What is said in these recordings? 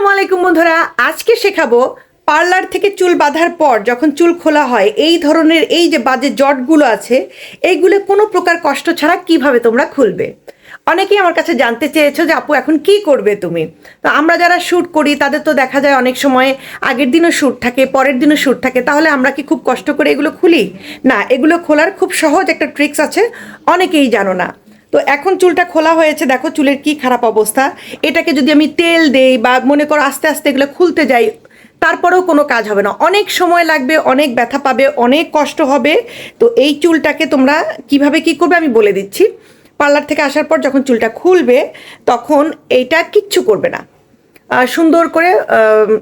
আসসালামু আলাইকুম বন্ধুরা, আজকে শেখাবো পার্লার থেকে চুল বাঁধার পর যখন চুল খোলা হয়, এই ধরনের এই যে বাজে জটগুলো আছে, এইগুলো কোনো প্রকার কষ্ট ছাড়া কীভাবে তোমরা খুলবে? অনেকেই আমার কাছে জানতে চেয়েছো যে আপু, এখন কি করবে তুমি? তো আমরা যারা শ্যুট করি, তাদের তো দেখা যায় অনেক সময় আগের দিনও শ্যুট থাকে, পরের দিনও শ্যুট থাকে, তাহলে আমরা কি খুব কষ্ট করে এগুলো খুলি? না, এগুলো খোলার খুব সহজ একটা ট্রিক্স আছে, অনেকেই জানো না। তো এখন চুলটা খোলা হয়েছে, দেখো চুলের কি খারাপ অবস্থা। এটাকে যদি আমি তেল দেই বা মনে করো আস্তে আস্তে এগুলো খুলতে যাই, তারপরেও কোনো কাজ হবে না। অনেক সময় লাগবে, অনেক ব্যথা পাবে, অনেক কষ্ট হবে। তো এই চুলটাকে তোমরা কীভাবে কি করবে আমি বলে দিচ্ছি। পার্লার থেকে আসার পর যখন চুলটা খুলবে, তখন এইটা কিচ্ছু করবে না। সুন্দর করে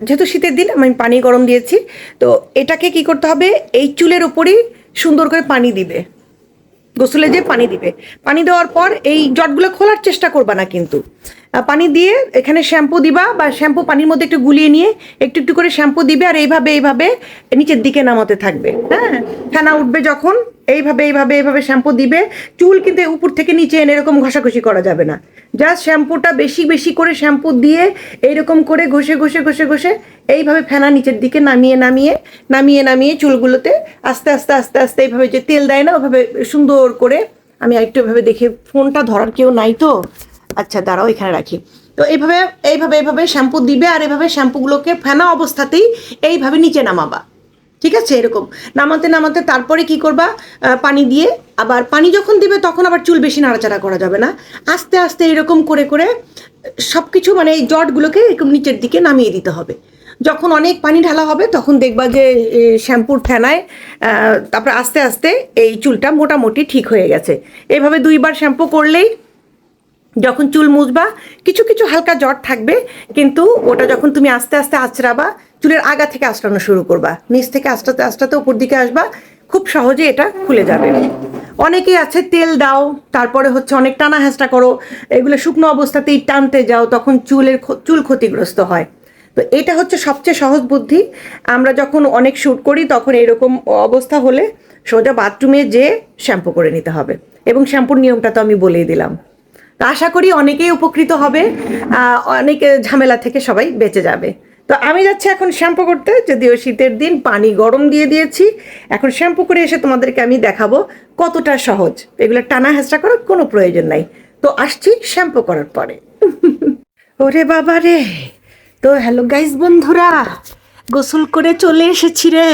যেহেতু শীতের দিন, আমি পানি গরম দিয়েছি, তো এটাকে কি করতে হবে? এই চুলের উপরেই সুন্দর করে পানি দিবে। গোসলে যে পানি দিবে। পানি দেওয়ার পর এই জটগুলো খোলার চেষ্টা করবা না কিন্তু। পানি দিয়ে এখানে শ্যাম্পু দিবা বা শ্যাম্পু পানির মধ্যে একটু গুলিয়ে নিয়ে একটু একটু করে শ্যাম্পু দিবে আর এইভাবে এইভাবে নিচের দিকে নামাতে থাকবে। হ্যাঁ? ফেনা উঠবে যখন, এইভাবে এইভাবে এইভাবে শ্যাম্পু দিবে। চুল কিন্তু উপর থেকে নিচে এনে এরকম ঘষাঘষি করা যাবে না। জাস্ট শ্যাম্পুটা বেশি বেশি করে শ্যাম্পু দিয়ে এইরকম করে ঘষে ঘষে ঘষে ঘষে এইভাবে ফেনা নিচের দিকে নামিয়ে নামিয়ে নামিয়ে নামিয়ে চুলগুলোতে আস্তে আস্তে আস্তে আস্তে এইভাবে যে তেল দেয় না, ওভাবে সুন্দর করে আমি আরেকটু এভাবে দেখে, ফোনটা ধরার কেউ নাই তো? আচ্ছা দাঁড়াও, এখানে রাখি। তো এইভাবে এইভাবে এইভাবে শ্যাম্পু দিবে আর এইভাবে শ্যাম্পুগুলোকে ফেনা অবস্থাতেই এইভাবে নিচে নামাবা। ঠিক আছে? এরকম। নামাতে নামাতে তারপরে কি করবা? পানি দিয়ে আবার পানি যখন দিবে তখন আবার চুল বেশি নাড়াচাড়া করা যাবে না। আস্তে আস্তে এরকম করে করে সব কিছু মানে এই জটগুলোকে এরকম নিচের দিকে নামিয়ে দিতে হবে। যখন অনেক পানি ঢালা হবে তখন দেখবা যে শ্যাম্পুর ফেনায় তারপরে আস্তে আস্তে এই চুলটা মোটামুটি ঠিক হয়ে গেছে। এইভাবে দুইবার শ্যাম্পু করলেই যখন চুল মুছবা, কিছু কিছু হালকা জট থাকবে, কিন্তু ওটা যখন তুমি আস্তে আস্তে আঁচড়াবা চুলের আগা থেকে আঁচড়ানো শুরু করবা। নিচ থেকে আস্তে আস্তে উপর দিকে আসবা। খুব সহজে এটা খুলে যাবে। অনেকেই আছে, তেল দাও, তারপরে হচ্ছে অনেক টানা হেঁচড়া করো। এগুলো শুকনো অবস্থাতেই টানতে যাও, তখন চুলের চুল ক্ষতিগ্রস্ত হয়। তো এটা হচ্ছে সবচেয়ে সহজ বুদ্ধি। আমরা যখন অনেক শ্যুট করি, তখন এরকম অবস্থা হলে সোজা বাথরুমে যেয়ে শ্যাম্পু করে নিতে হবে। এবং শ্যাম্পুর নিয়মটা তো আমি বলেই দিলাম। তো আশা করি অনেকেই উপকৃত হবে। অনেক ঝামেলা থেকে সবাই বেঁচে যাবে। তো আমি যাচ্ছি এখন শ্যাম্পু করতে, যদিও শীতের দিন, পানি গরম দিয়ে দিয়েছি। এখন শ্যাম্পু করে এসে তোমাদেরকে আমি দেখাবো কতটা সহজ। এগুলো টানা হেঁচড়া করার কোনো প্রয়োজন নাই। তো আসছি শ্যাম্পু করার পরে। ওরে বাবা রে! তো হ্যালো গাইস বন্ধুরা, গোসল করে চলে এসেছি রে।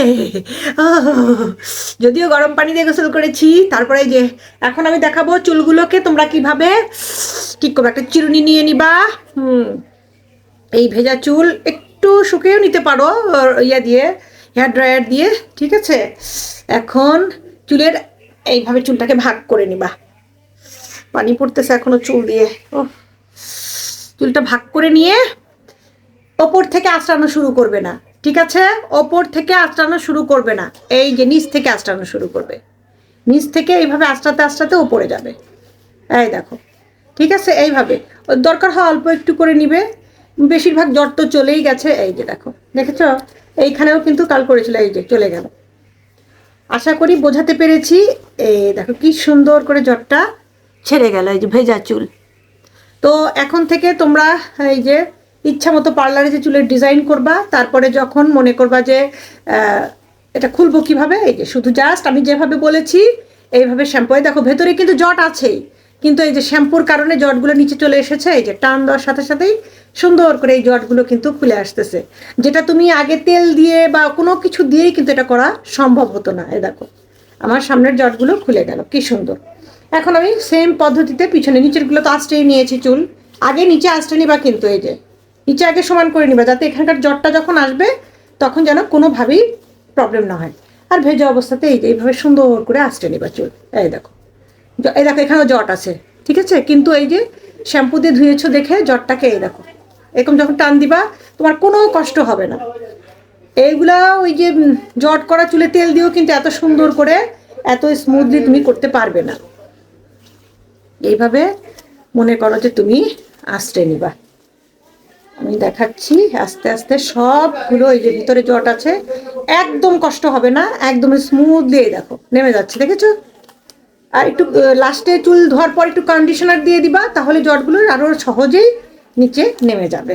যদিও গরম পানি দিয়ে গোসল করেছি, তারপরে যে এখন আমি দেখাবো চুলগুলোকে, তোমরা কীভাবে ঠিক করবে একটা চিরুনি নিয়ে নিবা। হুম, এই ভেজা চুল একটু শুকিয়েও নিতে পারো ইয়া দিয়ে, হেয়ার ড্রায়ার দিয়ে, ঠিক আছে? এখন চুলের এইভাবে চুলটাকে ভাগ করে নিবা। পানি পড়তেছে এখনও চুল দিয়ে। ও চুলটা ভাগ করে নিয়ে ওপর থেকে আঁচড়ানো শুরু করবে না, ঠিক আছে? ওপর থেকে আঁচড়ানো শুরু করবে না। এই যে নিচ থেকে আঁচড়ানো শুরু করবে। নিচ থেকে এইভাবে আঁচড়াতে আঁচড়াতে ওপরে যাবে। এই দেখো, ঠিক আছে? এইভাবে। দরকার হয় অল্প একটু করে নিবে। বেশিরভাগ জ্বর তো চলেই গেছে। এই যে দেখো, দেখেছ? এইখানেও কিন্তু কাল করেছিল, এই যে চলে গেল। আশা করি বোঝাতে পেরেছি এই দেখো কি সুন্দর করে জ্বরটা ছেড়ে গেল, এই যে ভেজা চুল। তো এখন থেকে তোমরা, এই যে ইচ্ছা মতো পার্লারে যে চুলের ডিজাইন করবা, তারপরে যখন মনে করবা যে এটা খুলবো কীভাবে, এই যে শুধু জাস্ট আমি যেভাবে বলেছি, এইভাবে শ্যাম্পু। দেখো, ভেতরে কিন্তু জট আছেই, কিন্তু এই যে শ্যাম্পুর কারণে জটগুলো নিচে চলে এসেছে, এই যে টান দেওয়ার সাথে সাথেই সুন্দর করে এই জটগুলো কিন্তু খুলে আসতেছে। যেটা তুমি আগে তেল দিয়ে বা কোনো কিছু দিয়েই কিন্তু এটা করা সম্ভব হতো না এ দেখো। আমার সামনের জটগুলো খুলে গেল, কি সুন্দর। এখন আমি সেম পদ্ধতিতে পিছনে নিচেরগুলো তো আঁচড়েই নিয়েছি চুল। আগে নিচে আঁচড়ে নিবা কিন্তু এই যে। নিচে আগে সমান করে নিবা, যাতে এখানকার জটটা যখন আসবে, তখন যেন কোনোভাবেই প্রবলেম না হয়। আর ভেজা অবস্থাতে এই যে, এইভাবে সুন্দর করে আঁচড়ে নিবা চুল। এই দেখো। এই দেখো, এখানেও জট আছে, ঠিক আছে? কিন্তু এই যে, শ্যাম্পু দিয়ে ধুয়েছো দেখে জটটাকে এই দেখো। এরকম যখন টান দিবা, তোমার কোনো কষ্ট হবে না। এইগুলা ওই যে জট করা চুলে তেল দিয়েও কিন্তু এত সুন্দর করে, এত স্মুথলি তুমি করতে পারবে না। এইভাবে মনে করো যে তুমি আস্তে নিবা। আমি দেখাচ্ছি, আস্তে আস্তে সবগুলো এই যে ভিতরে জট আছে, একদম কষ্ট হবে না, একদম স্মুথ দিয়ে দেখো, নেমে যাচ্ছে, দেখেছ? আর একটু লাস্টে চুল ধোয়ার পর একটু কন্ডিশনার দিয়ে দিবা, তাহলে জটগুলো আরও সহজেই নিচে নেমে যাবে।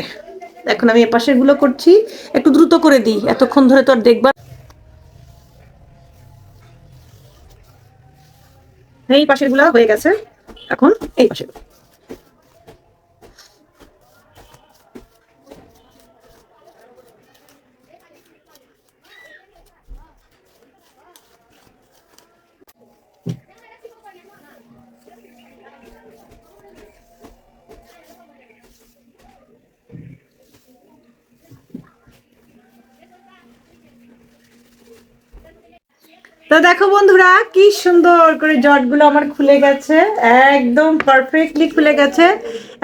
এখন আমি এপাশেরগুলো করছি। একটু দ্রুত করে দিই, এতক্ষণ ধরে তো আর দেখবার এই পাশেরগুলা হয়ে গেছে। এখন এই পাশের তো দেখো বন্ধুরা, কি সুন্দর করে জটগুলো আমার খুলে গেছে, একদম পারফেক্টলি খুলে গেছে।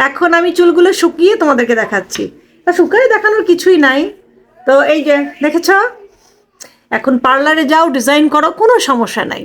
এখন আমি চুলগুলো শুকিয়ে তোমাদেরকে দেখাচ্ছি। তা শুকায় দেখানোর কিছুই নাই। তো এই যে, দেখেছ? এখন পার্লারে যাও ডিজাইন করো, কোনো সমস্যা নাই।